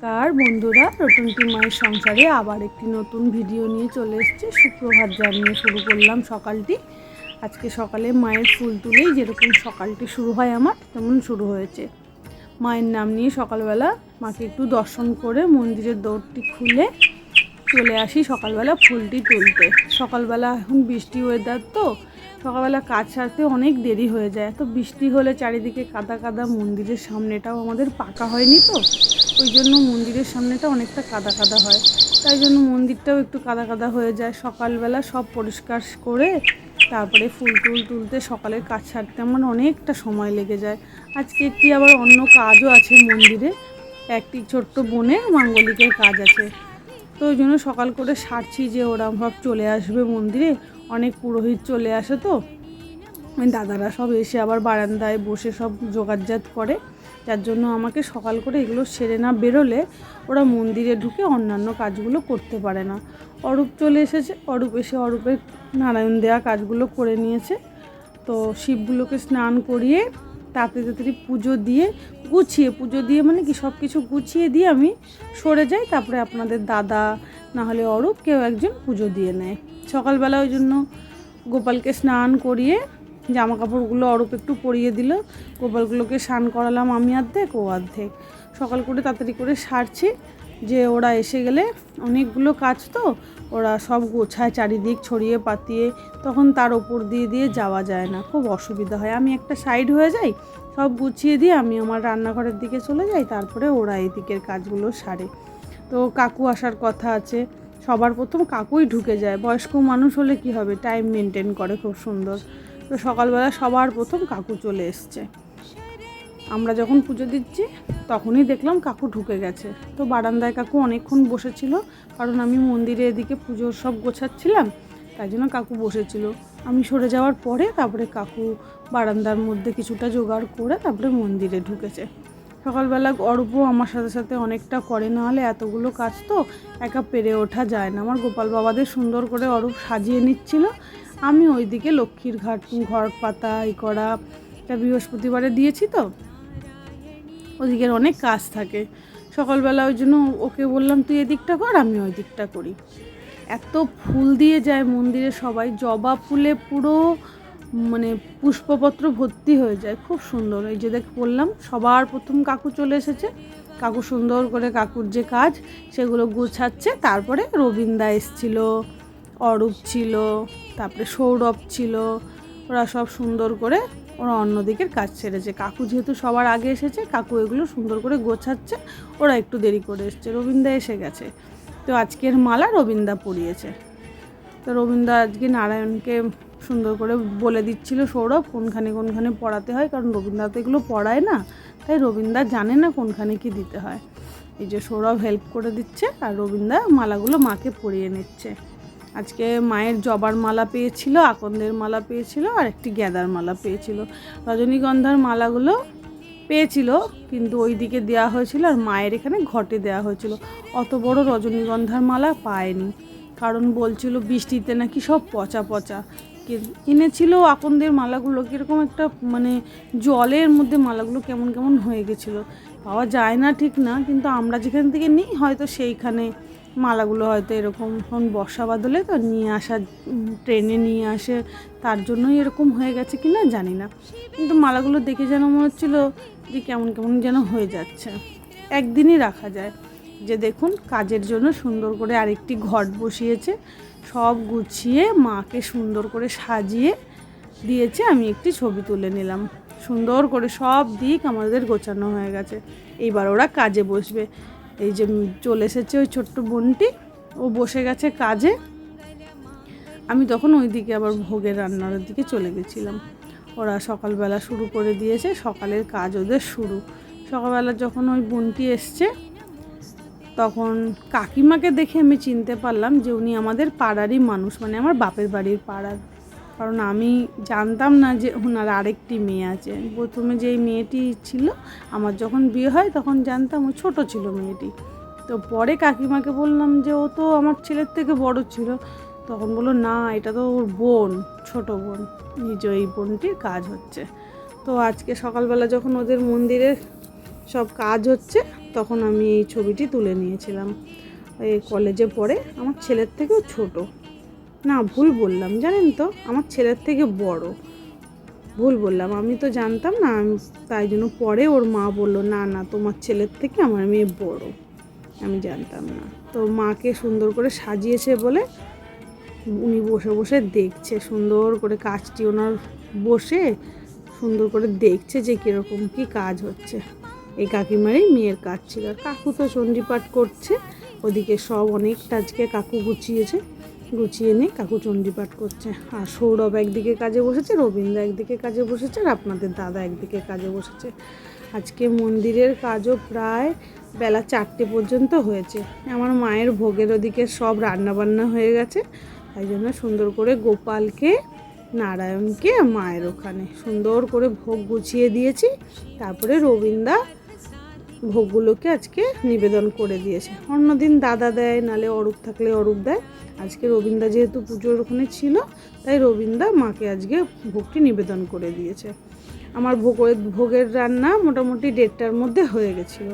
নমস্কার বন্ধুরা রটন্টি মায়ের সংসারে আবার একটি নতুন ভিডিও নিয়ে চলে এসেছি। সুপ্রভাত জানিয়ে শুরু করলাম সকালটি। আজকে সকালে মায়ের ফুল তুলেই যেরকম সকালটি শুরু হয় আমার, তেমন শুরু হয়েছে। মায়ের নাম নিয়ে সকালবেলা মাকে একটু দর্শন করে মন্দিরের দৌড়টি খুলে চলে আসি সকালবেলা ফুলটি তুলতে। সকালবেলা এখন বৃষ্টি ওয়েদার তো, সকালবেলা কাজ সারতে অনেক দেরি হয়ে যায়। তো বৃষ্টি হলে চারিদিকে কাদা কাদা, মন্দিরের সামনেটাও আমাদের পাকা হয়নি তো। ওই জন্য মন্দিরের সামনেটা অনেকটা কাদা কাদা হয়। তাই জন্য মন্দিরটাও একটু কাদা কাদা হয়ে যায়। সকালবেলা সব পরিষ্কার করে তারপরে ফুল টুল তুলতে সকালের কাজ সারতে আমার অনেকটা সময় লেগে যায়। আজকে একটি আবার অন্য কাজও আছে মন্দিরে। একটি ছোট্ট বনে মাঙ্গলিকের কাজ আছে। তো ওই জন্য সকাল করে সারছি যে ওরা সব চলে আসবে মন্দিরে। অনেক পুরোহিত চলে আসে তো। দাদারা সব এসে আবার বারান্দায় বসে সব জোগাড়জাত করে। যার জন্য আমাকে সকাল করে এগুলো সেরে না বেরোলে ওরা মন্দিরে ঢুকে অন্যান্য কাজগুলো করতে পারে না। অরূপ চলে এসেছে। অরূপ এসে অরূপের নারায়ণ দেওয়া কাজগুলো করে নিয়েছে। তো শিবগুলোকে স্নান করিয়ে তাড়াতাড়ি তাড়াতাড়ি পুজো দিয়ে গুছিয়ে, পুজো দিয়ে মানে কি সব কিছু গুছিয়ে দিয়ে আমি সরে যাই। তারপরে আপনাদের দাদা না হলে অরূপ কেউ একজন পুজো দিয়ে নেয়। সকালবেলা ওই জন্য গোপালকে স্নান করিয়ে জামা কাপড়গুলো অরূপ একটু পরিয়ে দিল। গোপালগুলোকে স্নান করালাম আমি অর্ধেক, ও অর্ধেক। সকাল করে তাড়াতাড়ি করে সারছি যে ওরা এসে গেলে অনেকগুলো কাজ তো, ওরা সব গোছায় চারিদিক ছড়িয়ে পাতিয়ে, তখন তার ওপর দিয়ে দিয়ে যাওয়া যায় না, খুব অসুবিধা হয়। আমি একটা সাইড হয়ে যাই, সব গুছিয়ে দিয়ে আমি আমার রান্নাঘরের দিকে চলে যাই, তারপরে ওরা এই দিকের কাজগুলো সারে। তো কাকু আসার কথা আছে, সবার প্রথম কাকুই ঢুকে যায়, বয়স্ক মানুষ হলে কি হবে টাইম মেনটেন করে খুব সুন্দর। তো সকালবেলা সবার প্রথম কাকু চলে এসছে। আমরা যখন পুজো দিচ্ছি, তখনই দেখলাম কাকু ঢুকে গেছে। তো বারান্দায় কাকু অনেকক্ষণ বসেছিল, কারণ আমি মন্দিরে এদিকে পুজোর সব গোছাচ্ছিলাম, তাই জন্য কাকু বসেছিল। আমি সরে যাওয়ার পরে তারপরে কাকু বারান্দার মধ্যে কিছুটা জোগাড় করে তারপরে মন্দিরে ঢুকেছে। সকালবেলা অরূপও আমার সাথে সাথে অনেকটা করে না হলে এতগুলো কাজ তো একা পেরে ওঠা যায় না। আমার গোপাল বাবাদের সুন্দর করে অরূপ সাজিয়ে নিচ্ছিল আমি ওইদিকে লক্ষ্মীর ঘাট ঘর পাতা ই করা এটা বৃহস্পতিবারে দিয়েছি তো। ওদিকের অনেক কাজ থাকে। সকালবেলা ওই জন্য ওকে বললাম, তুই এদিকটা কর, আমি ওই দিকটা করি। এত ফুল দিয়ে যায় মন্দিরে, সবাই জবা ফুলে পুরো মানে পুষ্পপত্র ভর্তি হয়ে যায়। খুব সুন্দর। এই যে দেখ, বললাম, সবার প্রথম কাকু চলে এসেছে। কাকু সুন্দর করে কাকুর যে কাজ, সেগুলো গুছাচ্ছে। তারপরে রবীন্দা এসছিল। অরূপ ছিল, তারপরে সৌরভ ছিল, ওরা সব সুন্দর করে ওরা অন্য দিকের কাজ ছেড়েছে কাকু যেহেতু সবার আগে এসেছে, কাকু এগুলো সুন্দর করে গোছাচ্ছে, ওরা একটু দেরি করে এসছে। রবীন্দা এসে গেছে। তো আজকের মালা রবীন্দা পরিয়েছে। তো রবীন্দা আজকে নারায়ণকে সুন্দর করে বলে দিচ্ছিল সৌরভ, কোনখানে কোনখানে পড়াতে হয়, কারণ রবীন্দ্র তো এগুলো পড়ায় না, তাই রবীন্দ্র জানে না কোনখানে কি দিতে হয়। এই যে সৌরভ হেল্প করে দিচ্ছে আর রবীন্দ্র মালাগুলো মাকে পরিয়ে নিচ্ছে। আজকে মায়ের জবার মালা পেয়েছিল, আকন্দের মালা পেয়েছিল, আর একটি গ্যাদার মালা পেয়েছিল। রজনীগন্ধার মালাগুলো পেয়েছিল, কিন্তু ওই দিকে দেওয়া হয়েছিল আর মায়ের এখানে ঘটে দেওয়া হয়েছিল। অত বড় রজনীগন্ধার মালা পায়নি, কারণ বলছিল বৃষ্টিতে নাকি সব পচা পচা। কিনেছিল আকন্দের মালাগুলো, কীরকম একটা মানে জলের মধ্যে মালাগুলো কেমন কেমন হয়ে গেছিল। পাওয়া যায় না ঠিক না, কিন্তু আমরা যেখান থেকে নিই, হয়তো সেইখানে মালাগুলো হয়তো এরকম এখন বর্ষা বাদলে তো নিয়ে আসা, ট্রেনে নিয়ে আসে, তার জন্যই এরকম হয়ে গেছে কি না জানি না। কিন্তু মালাগুলো দেখে যেন মনে হচ্ছিল যে কেমন কেমন যেন হয়ে যাচ্ছে। একদিনই রাখা যায়। যে দেখুন, কাজের জন্য সুন্দর করে আরেকটি ঘট বসিয়েছে। সব গুছিয়ে মাকে সুন্দর করে সাজিয়ে দিয়েছে। আমি একটি ছবি তুলে নিলাম। সুন্দর করে সব দিক আমাদের গোছানো হয়ে গেছে। এইবার ওরা কাজে বসবে। এই যে চলে এসেছে ওই ছোট্ট বোনটি, ও বসে গেছে কাজে। আমি তখন ওই দিকে আবার ভোগের রান্নার দিকে চলে গেছিলাম। ওরা সকালবেলা শুরু করে দিয়েছে, সকালের কাজ ওদের শুরু। সকালবেলা যখন ওই বোনটি এসছে, তখন কাকিমাকে দেখে আমি চিনতে পারলাম যে উনি আমাদের পাড়ারই মানুষ মানে আমার বাপের বাড়ির পাড়ার। কারণ আমি জানতাম না যে ওনার আরেকটি মেয়ে আছে। প্রথমে যেই মেয়েটি ছিল, আমার যখন বিয়ে হয় তখন জানতাম ও ছোটো ছিল মেয়েটি। তো পরে কাকিমাকে বললাম যে, ও তো আমার ছেলের থেকে বড় ছিল। তখন বলল, না, এটা তো ওর বোন, ছোট বোন। নিজ এই বোনটির কাজ হচ্ছে। তো আজকে সকালবেলা যখন ওদের মন্দিরে সব কাজ হচ্ছে, তখন আমি এই ছবিটি তুলে নিয়েছিলাম। এই কলেজে পড়ে আমার ছেলের থেকেও ছোট। না, ভুল বললাম। জানেন তো, আমার ছেলের থেকে বড়। ভুল বললাম। আমি তো জানতাম না, আমি- তাই জন্য পরে ওর মা বলল, না না, তোমার ছেলের থেকে আমার মেয়ে বড়। আমি জানতাম না। তো মাকে সুন্দর করে সাজিয়েছে বলে উনি বসে বসে দেখছে, সুন্দর করে কাজটি ওনার বসে সুন্দর করে দেখছে যে কীরকম কি কাজ হচ্ছে। এই কাকিমারই মেয়ের কাজ ছিল। কাকু তো চণ্ডীপাঠ করছে, ওদিকে সব অনেকটা আজকে কাকু গুছিয়েছে। গুছিয়ে নিয়ে কাকু চণ্ডীপাঠ করছে। আর সৌরভ একদিকে কাজে বসেছে, রবীন্দ্র একদিকে কাজে বসেছে, আর আপনাদের দাদা একদিকে কাজে বসেছে। আজকে মন্দিরের কাজও প্রায় বেলা চারটে পর্যন্ত হয়েছে। আমার মায়ের ভোগের ওদিকে সব রান্নাবান্না হয়ে গেছে। তাই জন্য সুন্দর করে গোপালকে, নারায়ণকে মায়ের ওখানে সুন্দর করে ভোগ গুছিয়ে দিয়েছি। তারপরে রবীন্দা ভোগগুলোকে আজকে নিবেদন করে দিয়েছে। অন্যদিন দাদা দেয়, নালে অরূপ থাকলে অরূপ দেয়। আজকে রবীন্দা যেহেতু পুজোর ওখানে ছিল, তাই রবীন্দা মাকে আজকে ভোগটি নিবেদন করে দিয়েছে। আমার ভোগের ভোগের রান্না মোটামুটি দেড়টার মধ্যে হয়ে গেছিল।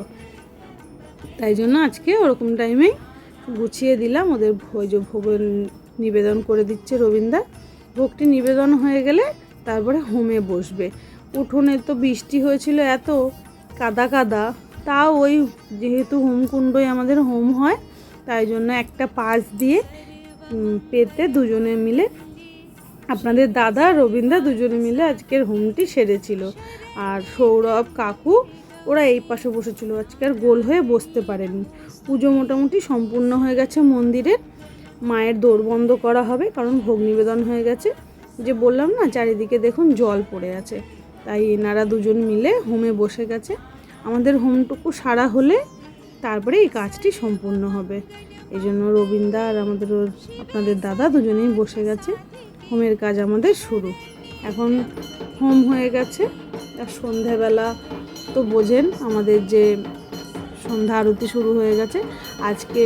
তাই জন্য আজকে ওরকম টাইমেই গুছিয়ে দিলাম ওদের ওই যে ভোগ নিবেদন করে দিচ্ছে রবীন্দা। ভোগটি নিবেদন হয়ে গেলে তারপরে হোমে বসবে। উঠোনে তো বৃষ্টি হয়েছিল এত, কাদা কাদা। তাও ওই যেহেতু হোমকুণ্ডই আমাদের হোম হয়, তাই জন্য একটা পাশ দিয়ে পেতে দুজনে মিলে, আপনাদের দাদা, রবীন্দ্র দুজনে মিলে আজকের হোমটি সেরেছিল। আর সৌরভ, কাকু, ওরা এই পাশে বসেছিল, আজকে আর গোল হয়ে বসতে পারেনি। পুজো মোটামুটি সম্পূর্ণ হয়ে গেছে মন্দিরের, মায়ের দোর বন্ধ করা হবে, কারণ ভোগ নিবেদন হয়ে গেছে। যে বললাম না, চারিদিকে দেখুন জল পড়ে আছে, তাই এনারা দুজন মিলে হোমে বসে গেছে। আমাদের হোমটুকু সারা হলে তারপরে এই কাজটি সম্পূর্ণ হবে। এই জন্য রবীন্দা আর আমাদের আপনাদের দাদা দুজনেই বসে গেছে। হোমের কাজ আমাদের শুরু। এখন হোম হয়ে গেছে। আর সন্ধ্যাবেলা তো বোঝেন আমাদের যে সন্ধ্যা আরতি শুরু হয়ে গেছে। আজকে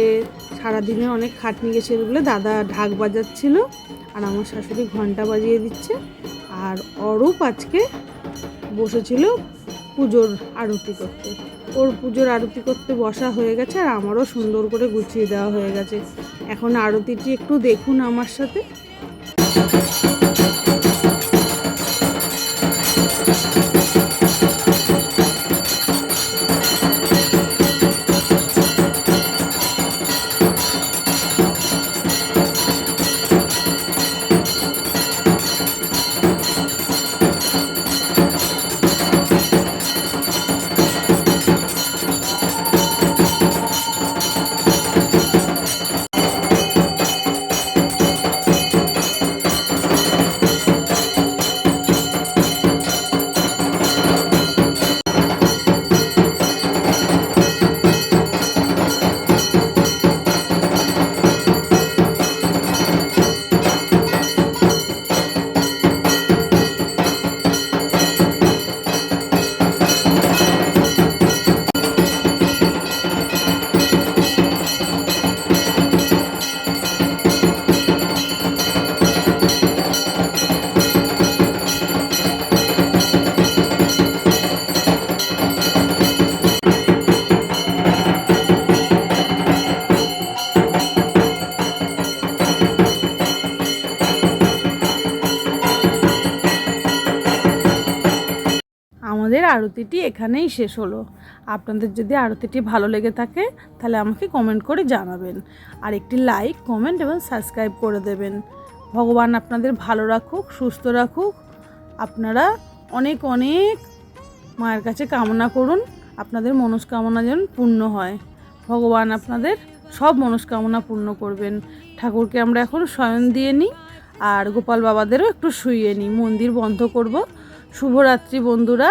সারাদিনে অনেক খাটনি গেছে বলে দাদা ঢাক বাজাচ্ছিল আর আমার শাশুড়ি ঘণ্টা বাজিয়ে দিচ্ছে। আর অরূপ আজকে বসেছিল পুজোর আরতি করতে। ওর পুজোর আরতি করতে বসা হয়ে গেছে আর আমারও সুন্দর করে গুছিয়ে দেওয়া হয়ে গেছে। এখন আরতিটি একটু দেখুন আমার সাথে। আরতিটি এখানেই শেষ হলো। আপনাদের যদি আরতিটি ভালো লেগে থাকে, তাহলে আমাকে কমেন্ট করে জানাবেন। আর একটি লাইক কমেন্ট এবং সাবস্ক্রাইব করে দেবেন। ভগবান আপনাদের ভালো রাখুক, সুস্থ রাখুক। আপনারা অনেক অনেক মায়ের কাছে কামনা করুন, আপনাদের মনস্কামনা যেন পূর্ণ হয়। ভগবান আপনাদের সব মনস্কামনা পূর্ণ করবেন। ঠাকুরকে আমরা এখন শয়ন দিয়ে নিই, আর গোপাল বাবাদেরও একটু শুইয়ে নিই। মন্দির বন্ধ করব। শুভরাত্রি বন্ধুরা।